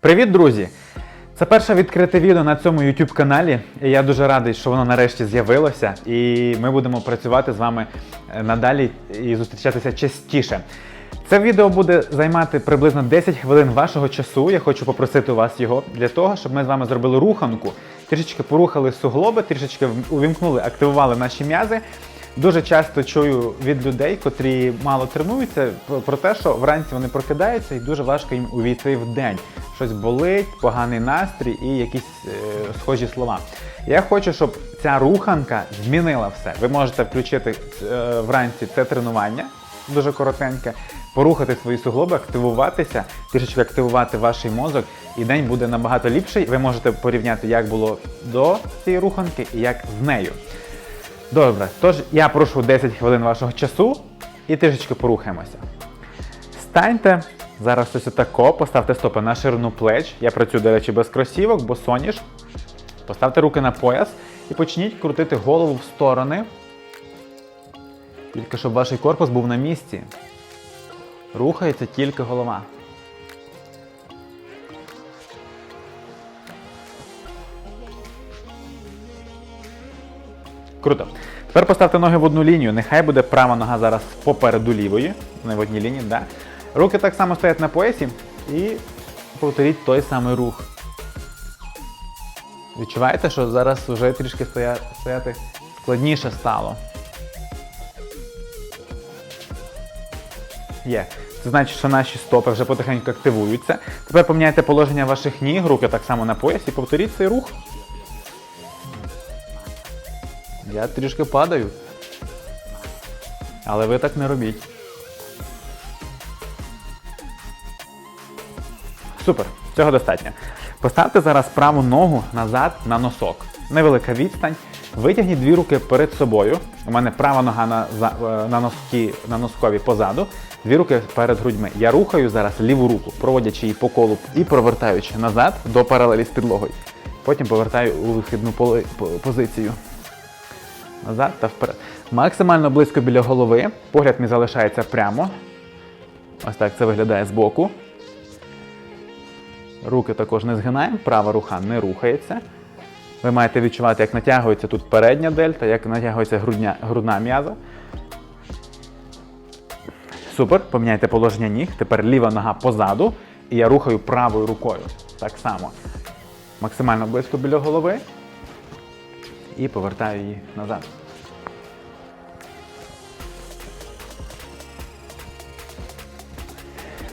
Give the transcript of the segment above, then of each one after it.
Привіт, друзі! Це перше відкрите відео на цьому YouTube каналі. І я дуже радий, що воно нарешті з'явилося. І ми будемо працювати з вами е, надалі і зустрічатися частіше. Це відео буде займати приблизно 10 хвилин вашого часу. Я хочу попросити у вас його для того, щоб ми з вами зробили руханку, трішечки порухали суглоби, трішечки увімкнули, активували наші м'язи. Дуже часто чую від людей, котрі мало тренуються, про- те, що вранці вони прокидаються і дуже важко їм увійти в день. Щось болить, поганий настрій і якісь е, схожі слова. Я хочу, щоб ця руханка змінила все. Ви можете включити е, вранці це тренування, дуже коротеньке, порухати свої суглоби, активуватися, трішечки активувати ваш мозок, і день буде набагато ліпший. Ви можете порівняти, як було до цієї руханки і як з нею. Добре, тож я прошу 10 хвилин вашого часу і трішечки порухаємося. Станьте зараз ось отако, поставте стопи на ширину плеч. Я працюю, до речі, без кросівок, бо соніш. Поставте руки на пояс і почніть крутити голову в сторони. Тільки щоб ваш корпус був на місці. Рухається тільки голова. Круто. Тепер поставте ноги в одну лінію. Нехай буде права нога зараз попереду лівої, не в одній лінії, да? Руки так само стоять на поясі і повторіть той самий рух. Відчуваєте, що зараз вже трішки стоя- стояти складніше стало. Є. Це значить, що наші стопи вже потихеньку активуються. Тепер поміняйте положення ваших ніг, руки так само на поясі, повторіть цей рух. Я трішки падаю. Але ви так не робіть. Супер, цього достатньо. Поставте зараз праву ногу назад на носок. Невелика відстань. Витягніть дві руки перед собою. У мене права нога на, е, на, носки, на носкові позаду, дві руки перед грудьми. Я рухаю зараз ліву руку, проводячи її по колу і провертаючи назад до паралелі з підлогою. Потім повертаю у вихідну позицію. Назад та вперед. Максимально близько біля голови. Погляд мій залишається прямо. Ось так це виглядає збоку. Руки також не згинаємо, права рука не рухається. Ви маєте відчувати, як натягується тут передня дельта, як натягується грудня, грудна м'яза. Супер. Поміняйте положення ніг. Тепер ліва нога позаду. І я рухаю правою рукою. Так само. Максимально близько біля голови. І повертаю її назад.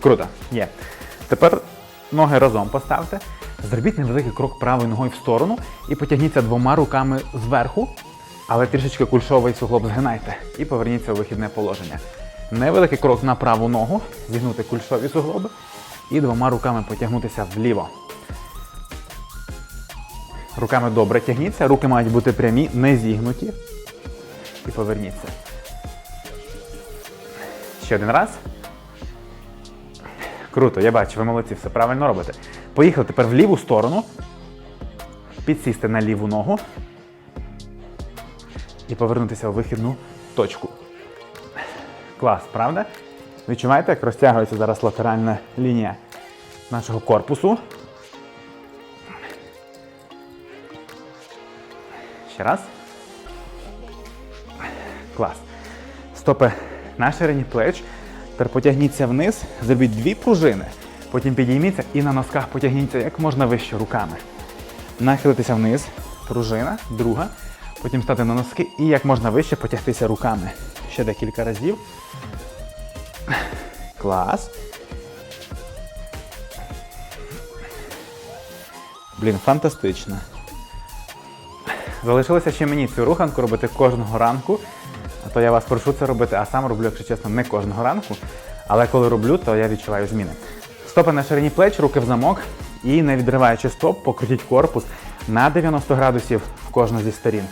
Круто, є. Тепер ноги разом поставте. Зробіть невеликий крок правою ногою в сторону і потягніться двома руками зверху, але трішечки кульшовий суглоб згинайте і поверніться у вихідне положення. Невеликий крок на праву ногу, зігнути кульшові суглоби і двома руками потягнутися вліво. Руками добре тягніться, руки мають бути прямі, не зігнуті. І поверніться. Ще один раз. Круто, я бачу, ви молодці, все правильно робите. Поїхали тепер в ліву сторону. Підсісти на ліву ногу. І повернутися у вихідну точку. Клас, правда? Відчуваєте, як розтягується зараз латеральна лінія нашого корпусу. Ще раз. Клас. Стопи на ширині плеч. Тепер потягніться вниз, зробіть дві пружини. Потім підійміться і на носках потягніться як можна вище руками. Нахилитися вниз, пружина, друга. Потім стати на носки і як можна вище потягтися руками. Ще декілька разів. Клас. Блін, фантастично. Залишилося ще мені цю руханку робити кожного ранку. То я вас прошу це робити, а сам роблю, якщо чесно, не кожного ранку. Але коли роблю, то я відчуваю зміни. Стопи на ширині плеч, руки в замок. І не відриваючи стоп, покрутіть корпус на 90 градусів в кожну зі сторін.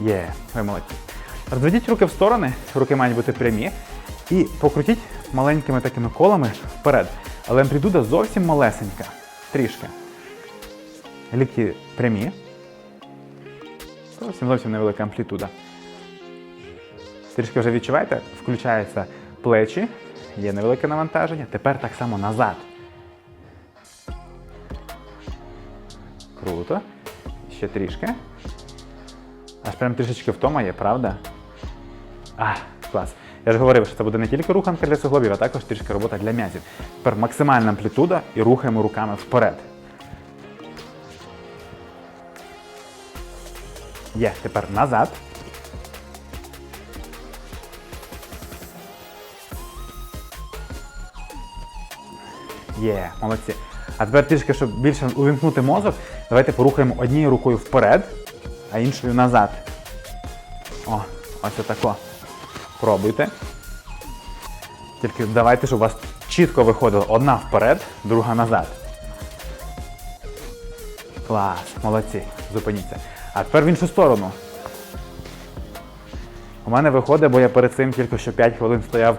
Є, ви молодці. Розведіть руки в сторони, руки мають бути прямі. І покрутіть маленькими такими колами вперед. Але амплітуда зовсім малесенька. Трішки. Лікті прямі. Зовсім зовсім невелика амплітуда. Трішки вже відчуваєте, включаються плечі, є невелике навантаження. Тепер так само назад. Круто. Ще трішки. Аж прям трішечки втома є, правда? А, клас. Я ж говорив, що це буде не тільки руханка для суглобів, а також трішки робота для м'язів. Тепер максимальна амплітуда і рухаємо руками вперед. Є, тепер назад. Є, молодці. А тепер трішки, щоб більше увімкнути мозок, давайте порухаємо однією рукою вперед, а іншою назад. О, ось отако. Пробуйте. Тільки давайте, щоб у вас чітко виходило одна вперед, друга назад. Клас, молодці, зупиніться. А тепер в іншу сторону. У мене виходить, бо я перед цим тільки що 5 хвилин стояв,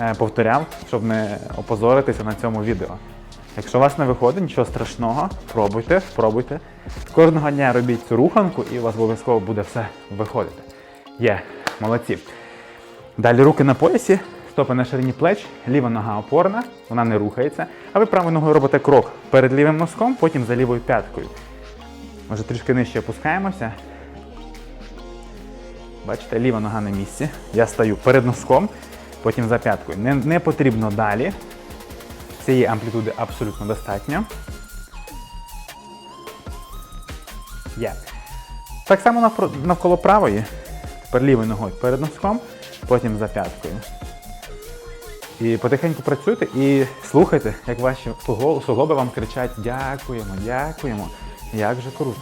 е, повторяв, щоб не опозоритися на цьому відео. Якщо у вас не виходить, нічого страшного, пробуйте, спробуйте. Кожного дня робіть цю руханку і у вас обов'язково буде все виходити. Є, молодці. Далі руки на поясі, стопи на ширині плеч, ліва нога опорна, вона не рухається. А ви правою ногою робите крок перед лівим носком, потім за лівою п'яткою. Може трішки нижче опускаємося. Бачите, ліва нога на місці. Я стою перед носком, потім за п'яткою. Не, не потрібно далі. Цієї амплітуди абсолютно достатньо. Є. Так само навколо правої. Тепер лівою ногою перед носком, потім за п'яткою. І потихеньку працюйте і слухайте, як ваші суглоби вам кричать Дякуємо, дякуємо. Як же круто.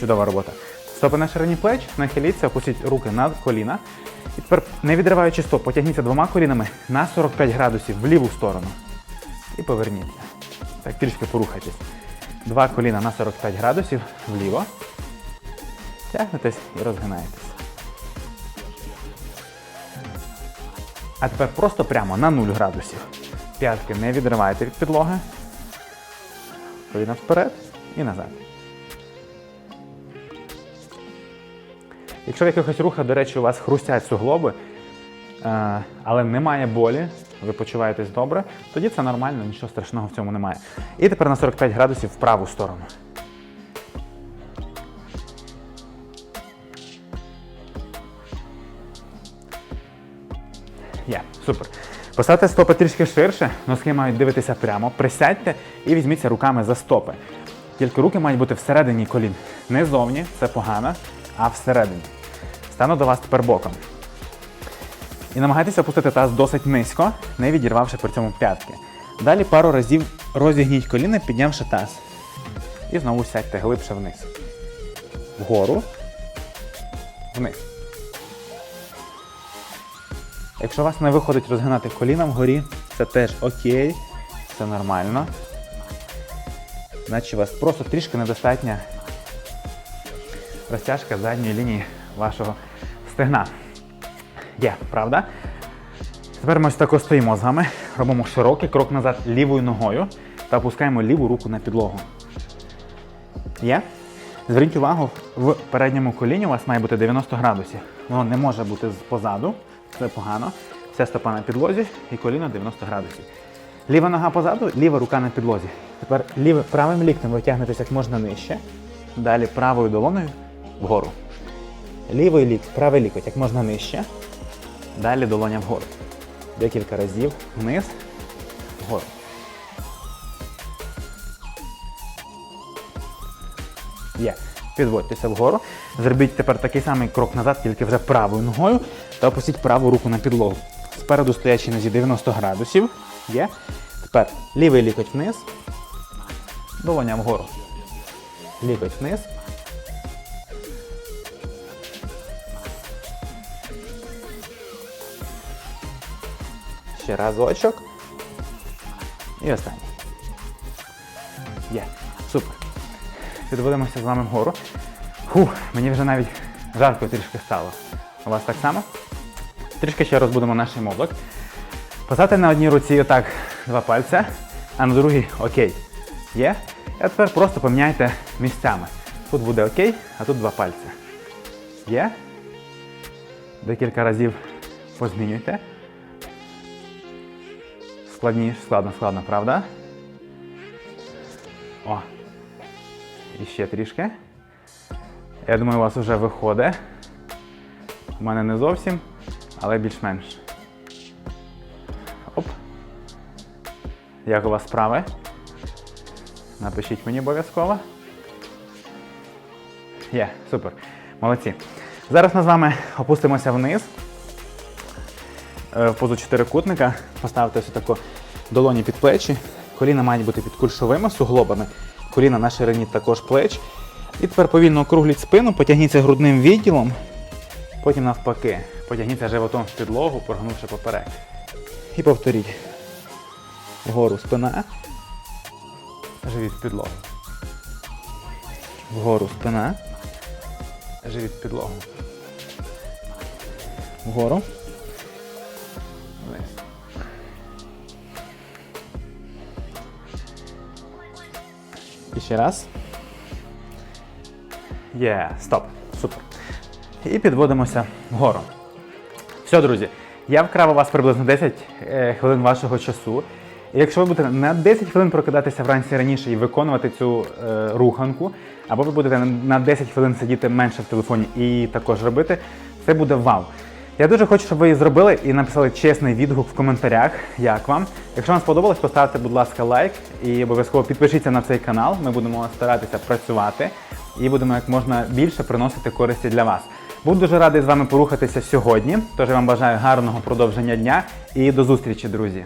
Чудова робота. Стопи на ширині плеч, нахиліться, опустіть руки над коліна. І тепер, не відриваючи стоп, потягніться двома колінами на 45 градусів в ліву сторону. І поверніться. Так, трішки порухайтесь. Два коліна на 45 градусів вліво. Тягнетесь і розгинаєтесь. А тепер просто прямо на 0 градусів. П'ятки не відривайте від підлоги. Коліна вперед і назад. Якщо в якихось рухах, до речі, у вас хрустять суглоби, е, але немає болі, ви почуваєтесь добре, тоді це нормально, нічого страшного в цьому немає. І тепер на 45 градусів в праву сторону. Є, супер. Поставте стопи трішки ширше, носки мають дивитися прямо. Присядьте і візьміться руками за стопи. Тільки руки мають бути всередині колін. Не зовні, це погано, а всередині. Стану до вас тепер боком. І намагайтеся опустити таз досить низько, не відірвавши при цьому п'ятки. Далі пару разів розігніть коліна, піднявши таз. І знову сядьте глибше вниз. Вгору. Вниз. Якщо вас не виходить розгинати коліна вгорі, це теж окей, все нормально. Значить у вас просто трішки недостатня розтяжка задньої лінії вашого стегна. Є, правда? Тепер ми ось тако стоїмо з вами, робимо широкий крок назад лівою ногою та опускаємо ліву руку на підлогу. Є? Зверніть увагу, в передньому коліні у вас має бути 90 градусів. Воно не може бути позаду, це погано. Вся стопа на підлозі і коліно 90 градусів. Ліва нога позаду, ліва рука на підлозі. Тепер ліве, правим ліктем ви тягнетеся як можна нижче. Далі правою долоною вгору. Лівий лік, правий лікоть як можна нижче. Далі долоня вгору. Декілька разів вниз, вгору. Є. Підводьтеся вгору. Зробіть тепер такий самий крок назад, тільки вже правою ногою, та опустіть праву руку на підлогу. Спереду стоячи нозі 90 градусів. Є. Тепер лівий лікоть вниз. Долоня вгору. Лікоть вниз. Ще разочок. І останній. Є. Супер. Підводимося з вами вгору. Фух, мені вже навіть жарко трішки стало. У вас так само? Трішки ще розбудемо наш мозок. Поставте на одній руці отак два пальця, а на другій окей. Є. А тепер просто поміняйте місцями. Тут буде окей, а тут два пальці. Є. Декілька разів позмінюйте. Складніше, складно, складно, правда? О. І ще трішки. Я думаю, у вас вже виходить. У мене не зовсім, але більш-менш. Оп. Як у вас справи? Напишіть мені обов'язково. Є, супер. Молодці. Зараз ми з вами опустимося вниз е, в позу чотирикутника. Поставте ось таку долоні під плечі. Коліна мають бути під кульшовими суглобами. Коліна на ширині також плеч. І тепер повільно округліть спину, потягніться грудним відділом. Потім навпаки. Потягніться животом в підлогу, прогнувши поперек. І повторіть. Вгору спина. Живіт в підлогу. Вгору спина. Живіт в підлогу. Вгору. Вниз. І ще раз. Є, стоп. Супер. І підводимося вгору. Все, друзі, я вкрав у вас приблизно 10 е, хвилин вашого часу. І якщо ви будете на 10 хвилин прокидатися вранці раніше і виконувати цю е, руханку, або ви будете на 10 хвилин сидіти менше в телефоні і також робити, це буде вау. Я дуже хочу, щоб ви її зробили і написали чесний відгук в коментарях, як вам. Якщо вам сподобалось, поставте, будь ласка, лайк і обов'язково підпишіться на цей канал. Ми будемо старатися працювати і будемо як можна більше приносити користі для вас. Буду дуже радий з вами порухатися сьогодні. Тож я вам бажаю гарного продовження дня і до зустрічі, друзі!